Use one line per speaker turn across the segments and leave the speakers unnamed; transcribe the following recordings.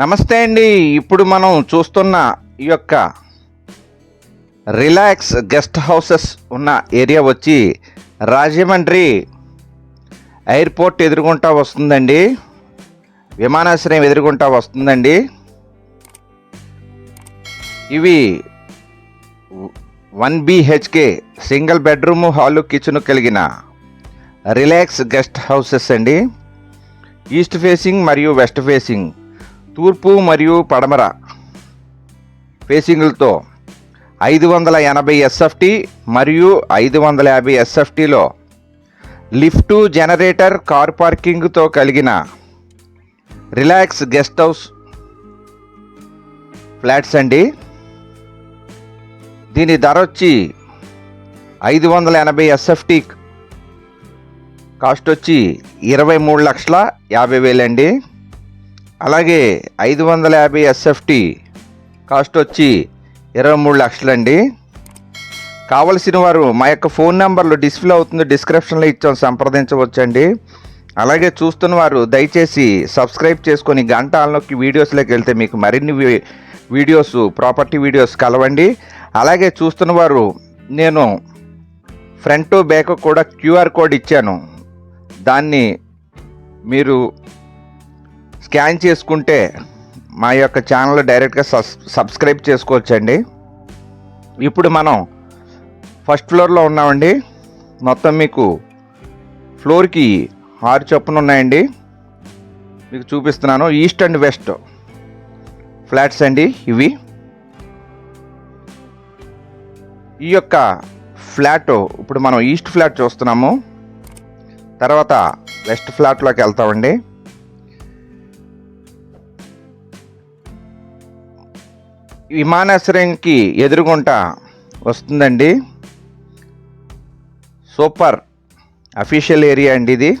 నమస్తే అండి. ఇప్పుడు మనం చూస్తున్న ఈ యొక్క రిలాక్స్ గెస్ట్ హౌసెస్ ఉన్న ఏరియా వచ్చి రాజమండ్రి ఎయిర్పోర్ట్ ఎదురుగుంటా వస్తుందండి. విమానాశ్రయం ఎదురుగుంటా వస్తుందండి. ఇవి one BHK single bedroom hall kitchen కలిగిన రిలాక్స్ గెస్ట్ హౌసెస్ అండి. ఈస్ట్ ఫేసింగ్ మరియు వెస్ట్ ఫేసింగ్ తూర్పు మరియు పడమర ఫేసింగులతో ఐదు వందల ఎనభై ఎస్ఎఫ్టి మరియు ఐదు వందల యాభై ఎస్ఎఫ్టీలో లిఫ్టు జనరేటర్ కార్ పార్కింగ్తో కలిగిన రిలాక్స్ గెస్ట్ హౌస్ ఫ్లాట్స్ అండి. దీని ధర వచ్చి ఐదు వందల ఎనభై ఎస్ఎఫ్టి కాస్ట్ వచ్చి ఇరవై మూడు లక్షల యాభై వేలండి. అలాగే ఐదు వందల యాభై ఎస్ఎఫ్టి కాస్ట్ వచ్చి ఇరవై మూడు లక్షలండి. కావలసిన వారు మా యొక్క ఫోన్ నెంబర్లో డిస్ప్లే అవుతుంది డిస్క్రిప్షన్లో ఇచ్చాం సంప్రదించవచ్చండి. అలాగే చూస్తున్న వారు దయచేసి సబ్స్క్రైబ్ చేసుకొని గంట ఆల్లోకి వీడియోస్లోకి వెళ్తే మీకు మరిన్ని వీ- వీడియోస్ ప్రాపర్టీ వీడియోస్ కలవండి. అలాగే చూస్తున్న వారు నేను ఫ్రంట్ బ్యాక్ కూడా క్యూఆర్ కోడ్ ఇచ్చాను. దాన్ని మీరు స్కాన్ చేసుకుంటే మా యొక్క ఛానల్ డైరెక్ట్గా సబ్ సబ్స్క్రైబ్ చేసుకోవచ్చండి. ఇప్పుడు మనం ఫస్ట్ ఫ్లోర్లో ఉన్నామండి. మొత్తం మీకు ఫ్లోర్కి ఆరు చొప్పున ఉన్నాయండి. మీకు చూపిస్తున్నాను. ఈస్ట్ అండ్ వెస్ట్ ఫ్లాట్స్ అండి ఇవి. ఈ యొక్క ఫ్లాట్ ఇప్పుడు మనం ఈస్ట్ ఫ్లాట్ చూస్తున్నాము. తర్వాత వెస్ట్ ఫ్లాట్లోకి వెళ్తామండి. విమానాశ్రయంకి ఎదురుగుంట వస్తుందండి. సూపర్ అఫీషియల్ ఏరియా అండి ఇది.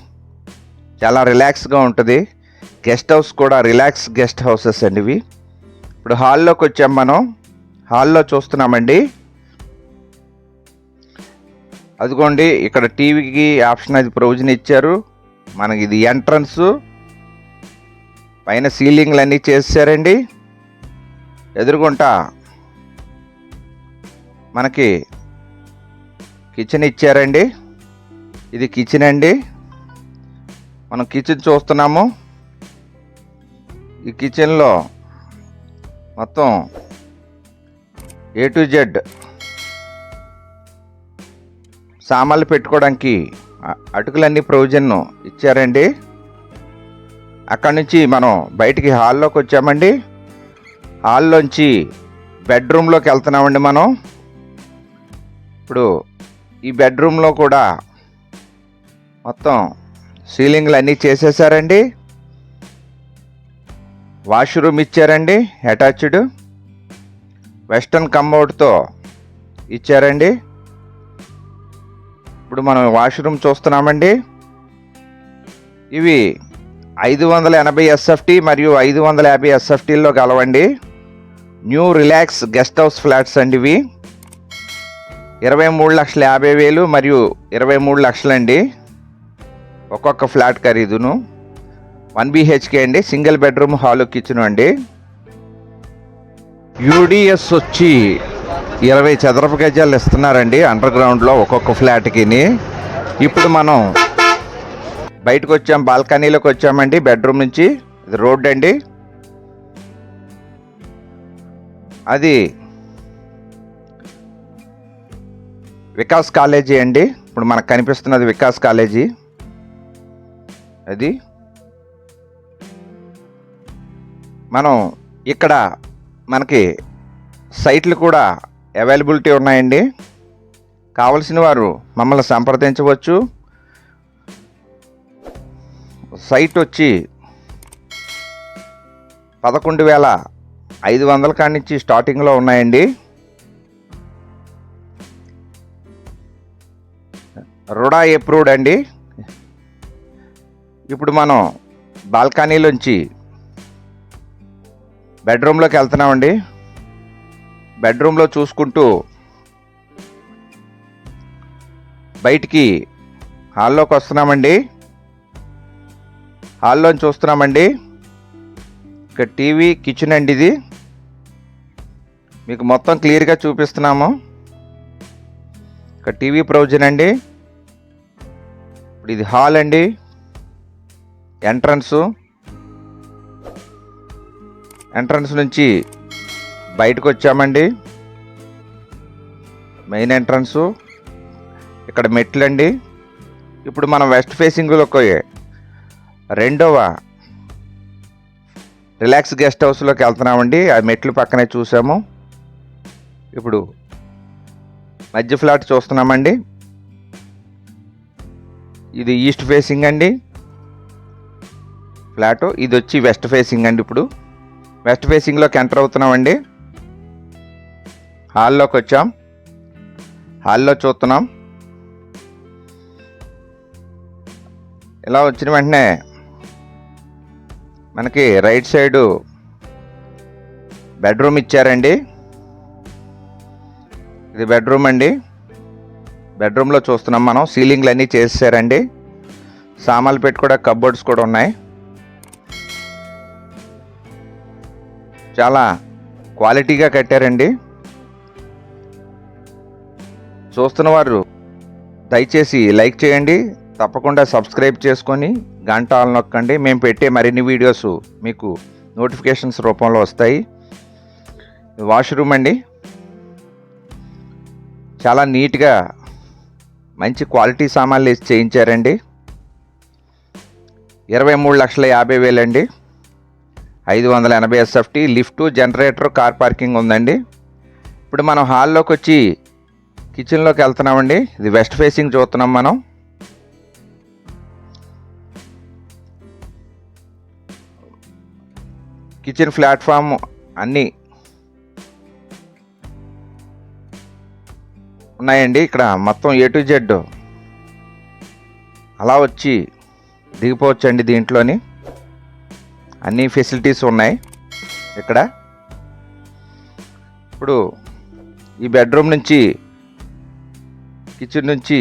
చాలా రిలాక్స్గా ఉంటుంది. గెస్ట్ హౌస్ కూడా రిలాక్స్ గెస్ట్ హౌసెస్ అండి ఇవి. ఇప్పుడు హాల్లోకి వచ్చాం మనం. హాల్లో చూస్తున్నామండి. అదిగోండి ఇక్కడ టీవీకి ఆప్షన్ అది ప్రొవిజన్ ఇచ్చారు. మనకి ఇది ఎంట్రన్స్. పైన సీలింగ్లు అన్నీ చేశారండి. ఎదురుగుంట మనకి కిచెన్ ఇచ్చారండి. ఇది కిచెన్ అండి. మనం కిచెన్ చూస్తున్నాము. ఈ కిచెన్లో మొత్తం ఏ టు జెడ్ సామాన్లు పెట్టుకోవడానికి అటుకులన్నీ ప్రొవిజన్ ఇచ్చారండి. అక్కడి నుంచి మనం బయటికి హాల్లోకి వచ్చామండి. హాల్లోంచి బెడ్రూమ్లోకి వెళ్తున్నామండి మనం. ఇప్పుడు ఈ బెడ్రూమ్లో కూడా మొత్తం సీలింగ్లు అన్నీ చేసేసారండి. వాష్రూమ్ ఇచ్చారండి అటాచ్డ్. వెస్టర్న్ కమోడ్తో ఇచ్చారండి. ఇప్పుడు మనం వాష్రూమ్ చూస్తున్నామండి. ఇవి ఐదు వందల ఎనభై ఎస్ఎఫ్టీ మరియు ఐదు వందల యాభై ఎస్ఎఫ్టీల్లో కలవండి new relax guest house flats అండి ఇవి. ఇరవై మూడు లక్షల యాభై వేలు మరియు ఇరవై మూడు లక్షలండి. ఒక్కొక్క ఫ్లాట్ ఖరీదును. వన్ బిహెచ్కే అండి సింగిల్ బెడ్రూమ్ హాల్ కిచెన్ అండి. యూడిఎస్ వచ్చి ఇరవై చదరపు గజాలు ఇస్తున్నారండి అండర్ గ్రౌండ్లో ఒక్కొక్క ఫ్లాట్కి ఇప్పుడు మనం బయటకు వచ్చాం బాల్కనీలోకి వచ్చామండి బెడ్రూమ్ నుంచి. ఇది రోడ్ అండి అది వికాస్ కాలేజీ అండి. ఇప్పుడు మనకు కనిపిస్తున్నది వికాస్ కాలేజీ. అది మనం ఇక్కడ మనకి సైట్లు కూడా అవైలబిలిటీ ఉన్నాయండి. కావలసిన వారు మమ్మల్ని సంప్రదించవచ్చు. సైట్ వచ్చి పదకొండు వేల ఐదు వందల కాడి నుంచి స్టార్టింగ్లో ఉన్నాయండి. రుడా ఎప్రూవ్డ్ అండి. ఇప్పుడు మనం బాల్కనీలోంచి బెడ్రూమ్లోకి వెళ్తున్నామండి. బెడ్రూమ్లో చూసుకుంటూ బయటికి హాల్లోకి వస్తున్నామండి. హాల్లోని చూస్తున్నామండి. ఇక టీవీ కిచెన్ అండి ఇది. మీకు మొత్తం క్లియర్గా చూపిస్తున్నాము. ఇక్కడ టీవీ ప్రొవిజన్ అండి. ఇప్పుడు ఇది హాల్ అండి. ఎంట్రన్స్. ఎంట్రన్స్ నుంచి బయటకు వచ్చామండి. Main entrance. ఇక్కడ మెట్లండి. ఇప్పుడు మనం వెస్ట్ ఫేసింగ్లోకి రెండవ రిలాక్స్ గెస్ట్ హౌస్లోకి వెళ్తున్నామండి. ఆ మెట్లు పక్కనే చూసాము. ఇప్పుడు మధ్య ఫ్లాట్ చూస్తున్నామండి. ఇది ఈస్ట్ ఫేసింగ్ అండి. ఫ్లాటు ఇది వచ్చి వెస్ట్ ఫేసింగ్ అండి ఇప్పుడు. వెస్ట్ ఫేసింగ్లోకి ఎంటర్ అవుతున్నామండి. హాల్లోకి వచ్చాం. హాల్లో చూస్తున్నాం. ఇలా వచ్చిన వెంటనే మనకి రైట్ సైడు బెడ్రూమ్ ఇచ్చారండి. ఇది బెడ్రూమ్ అండి. బెడ్రూమ్లో చూస్తున్నాం మనం. సీలింగ్లు అన్నీ చేసేసారండి. సామాన్లు కూడా కప్బోర్డ్స్ కూడా ఉన్నాయి. చాలా క్వాలిటీగా కట్టారండి. చూస్తున్న వారు దయచేసి లైక్ చేయండి. తప్పకుండా సబ్స్క్రైబ్ చేసుకొని గంట ఆల్ నొక్కండి. మేము పెట్టే మరిన్ని వీడియోస్ మీకు నోటిఫికేషన్స్ రూపంలో వస్తాయి. వాష్రూమ్ అండి. చాలా నీట్గా మంచి క్వాలిటీ సామాన్లు వేసి చేయించారండి. ఇరవై మూడు లక్షల యాభై వేలండి. ఐదు వందల ఎనభై SFT lift generator car parking ఉందండి. ఇప్పుడు మనం హాల్లోకి వచ్చి కిచెన్లోకి వెళ్తున్నామండి. ఇది వెస్ట్ ఫేసింగ్ చూస్తున్నాం మనం. కిచెన్ ప్లాట్ఫామ్ అన్నీ ఉన్నాయండి. ఇక్కడ మొత్తం ఏ టు జెడ్ అలా వచ్చి దిగిపోవచ్చండి దీంట్లోని. అన్ని ఫెసిలిటీస్ ఉన్నాయి ఇక్కడ. ఇప్పుడు ఈ బెడ్రూమ్ నుంచి కిచెన్ నుంచి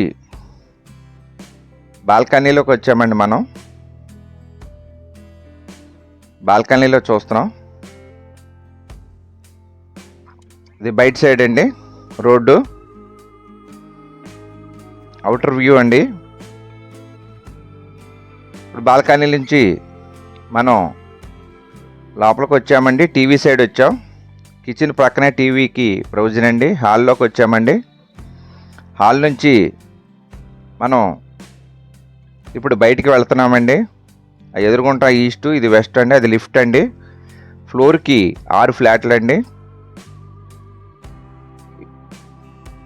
బాల్కనీలోకి వచ్చామండి మనం. బాల్కనీలో చూస్తున్నాం. ఇది బయట సైడ్ అండి. రోడ్డు. అవుటర్ వ్యూ అండి. ఇప్పుడు బాల్కనీ నుంచి మనం లోపలికి వచ్చామండి. టీవీ సైడ్ వచ్చాం. కిచెన్ ప్రక్కనే టీవీకి ప్రొవిజన్ అండి. హాల్లోకి వచ్చామండి. హాల్ నుంచి మనం ఇప్పుడు బయటికి వెళ్తున్నామండి. ఎదుర్కొంటా ఎదురుగుంటా ఈస్ట్ ఇది వెస్ట్ అండి. అది లిఫ్ట్ అండి. ఫ్లోర్కి ఆరు ఫ్లాట్లు అండి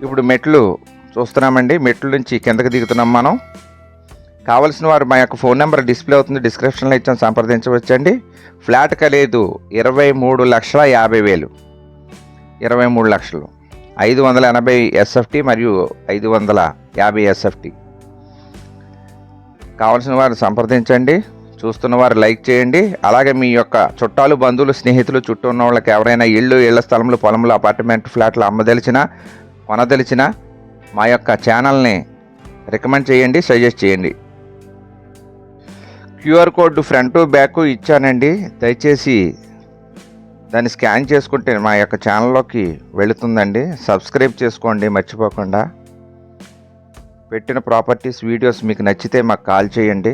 ఇప్పుడు మెట్లు చూస్తున్నామండి. మెట్ల నుంచి కిందకి దిగుతున్నాం మనం. కావలసిన వారు మా యొక్క ఫోన్ నెంబర్ డిస్ప్లే అవుతుంది. డిస్క్రిప్షన్లో ఇచ్చాం సంప్రదించవచ్చండి. ఫ్లాట్ కలేదు ఇరవై మూడు లక్షల యాభై వేలు. ఇరవై మూడు లక్షలు. ఐదు వందల ఎనభై ఎస్ఎఫ్టీ మరియు ఐదు వందల యాభై ఎస్ఎఫ్టీ. కావలసిన వారు సంప్రదించండి. చూస్తున్న వారు లైక్ చేయండి. అలాగే మీ యొక్క చుట్టాలు బంధువులు స్నేహితులు చుట్టూ ఉన్న వాళ్ళకి ఎవరైనా ఇళ్ళు ఇళ్ళ స్థలంలో పొలంలో అపార్ట్మెంట్ ఫ్లాట్లు అమ్మదలిచినా కొనదలిచినా మా యొక్క ఛానల్ని రికమెండ్ చేయండి సజెస్ట్ చేయండి. క్యూఆర్ కోడ్ ఫ్రంట్ బ్యాక్ ఇచ్చానండి. దయచేసి దాన్ని స్కాన్ చేసుకుంటే మా యొక్క ఛానల్లోకి వెళుతుందండి. సబ్స్క్రైబ్ చేసుకోండి మర్చిపోకుండా. పెట్టిన ప్రాపర్టీస్ వీడియోస్ మీకు నచ్చితే మాకు కాల్ చేయండి.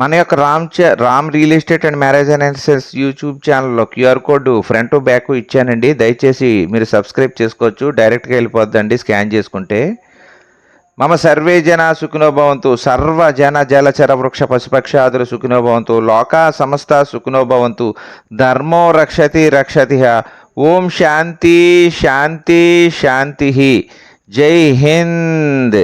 మన యొక్క రామ్ చ Ram real estate and marriage analysis YouTube ఛానల్లో క్యూఆర్ కోడ్ ఫ్రంట్ బ్యాక్ ఇచ్చానండి. దయచేసి మీరు సబ్స్క్రైబ్ చేసుకోవచ్చు డైరెక్ట్గా వెళ్ళిపోద్దండి స్కాన్ చేసుకుంటే. మమ సర్వే జన సుఖినోభవంతు సర్వ జన జలచర వృక్ష పశుపక్షాదులు సుఖినోభవంతు లోకా సమస్త సుఖినోభవంతు ధర్మో రక్షతి రక్షతి ఓం శాంతి శాంతి శాంతి జై హింద్.